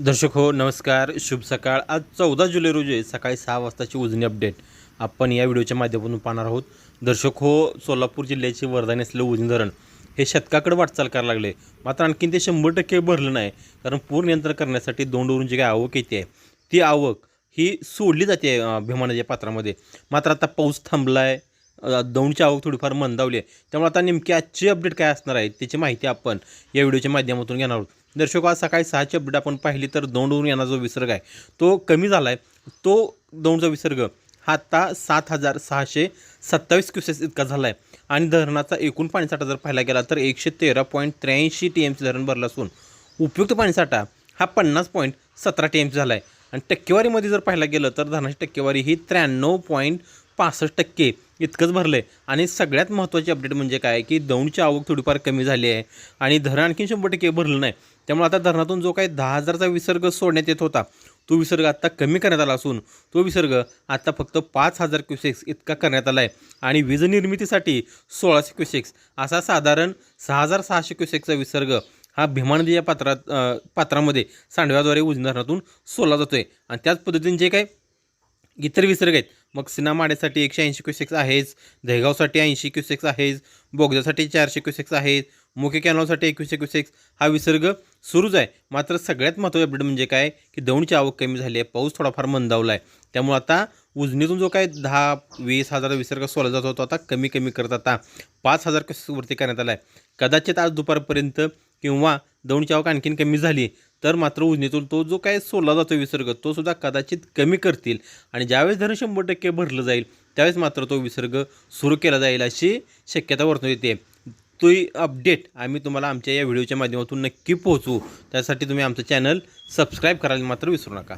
दर्शक हो नमस्कार. शुभ सकाळ. आज चौदा जुलै रोजी सकाळी सहा वाजताची उजनी अपडेट. आपण या व्हिडिओच्या माध्यमातून पाहणार आहोत. दर्शक हो सोलापूर जिल्ह्याचे वरदानी असलेलं उजनी धरण हे शतकाकडे वाटचाल करायला लागले. मात्र आणखीन ते शंभर टक्के भरलं नाही कारण पूर नियंत्रण करण्यासाठी दोंडवरून जी काही आवक येते आहे ती आवक ही सोडली जाते आहे भीमानच्या पात्रामध्ये. मात्र आता पाऊस थांबला आहे दौंडची आवक थोडीफार मंदावली आहे. त्यामुळे आता नेमकी आजची अपडेट काय असणार आहे त्याची माहिती आपण या व्हिडिओच्या माध्यमातून घेणार आहोत. दर्शक हो, आज सकाळी सहाची अपडेट आपण पाहिली तर दौंडवरून येणारा जो विसर्ग आहे तो कमी झाला आहे तो दौंडचा विसर्ग हा आता सात हजार सहाशे सत्तावीस क्युसेस इतका झाला आहे आणि धरणाचा एकूण पाणीसाठा जर पाहायला गेला तर एकशे तेरा पॉईंट त्र्याऐंशी टी एम सी धरण भरलं असून उपयुक्त पाणीसाठा हा पन्नास पॉईंट सतरा टी एम सी झाला आहे आणि टक्केवारीमध्ये जर पाहायला गेलं तर धरणाची टक्केवारी ही त्र्याण्णव पॉईंट पासष्ट टक्के इतकंच भरलं आहे आणि सगळ्यात महत्त्वाची अपडेट म्हणजे काय की दौंडची आवक थोडीफार कमी झाली आहे आणि धरण आणखी शंभर टक्के भरलं नाही. त्यामुळे आता धरणातून जो काही दहा हजारचा विसर्ग सोडण्यात येत होता तो विसर्ग आत्ता कमी करण्यात आला असून तो विसर्ग आत्ता फक्त पाच हजार क्युसेक्स इतका करण्यात आला आहे आणि वीज निर्मितीसाठी सोळाशे क्युसेक्स असा साधारण सहा हजार सहाशे क्युसेक्सचा विसर्ग हा भीमानदी या पात्रात पात्रामध्ये सांडव्याद्वारे उजनी धरणातून सोडला जातो आहे आणि त्याच पद्धतीने जे काही इतर विसर्ग आहेत मग सिनामाडेसाठी एकशे ऐंशी क्युसेक्स आहेच दहेगावसाठी ऐंशी क्युसेक्स आहेच बोगद्यासाठी चारशे क्युसेक्स आहेत मुख्य कॅनॉलसाठी एकवीसशे क्युसेक्स. हा विसर्ग सुरूच आहे. मात्र सगळ्यात महत्त्वाची अपडेट म्हणजे काय? की दौंडची आवक कमी झाली आहे. पाऊस थोडाफार मंदावला आहे त्यामुळे आता उजनीतून जो काय दहा वीस हजार विसर्ग सोडला जात होता आता कमी कमी करत आता पाच हजार क्युसेक्सवरती करण्यात आला आहे कदाचित आज दुपारपर्यंत किंवा दौंडची आवक आणखीन कमी झाली तर मात्र उजनीतून तो जो काय सोडला जातो विसर्ग तो सुद्धा कदाचित कमी करतील. आणि ज्यावेळेस धरण शंभर टक्के भरलं जाईल त्यावेळेस मात्र तो विसर्ग सुरू केला जाईल अशी शक्यता वर्तवून येते. तो अपडेट आम्ही तुम्हाला आमच्या या व्हिडिओच्या माध्यमातून नक्की पोहोचू. त्यासाठी तुम्ही आमचं चॅनल सबस्क्राईब करायला मात्र विसरू नका.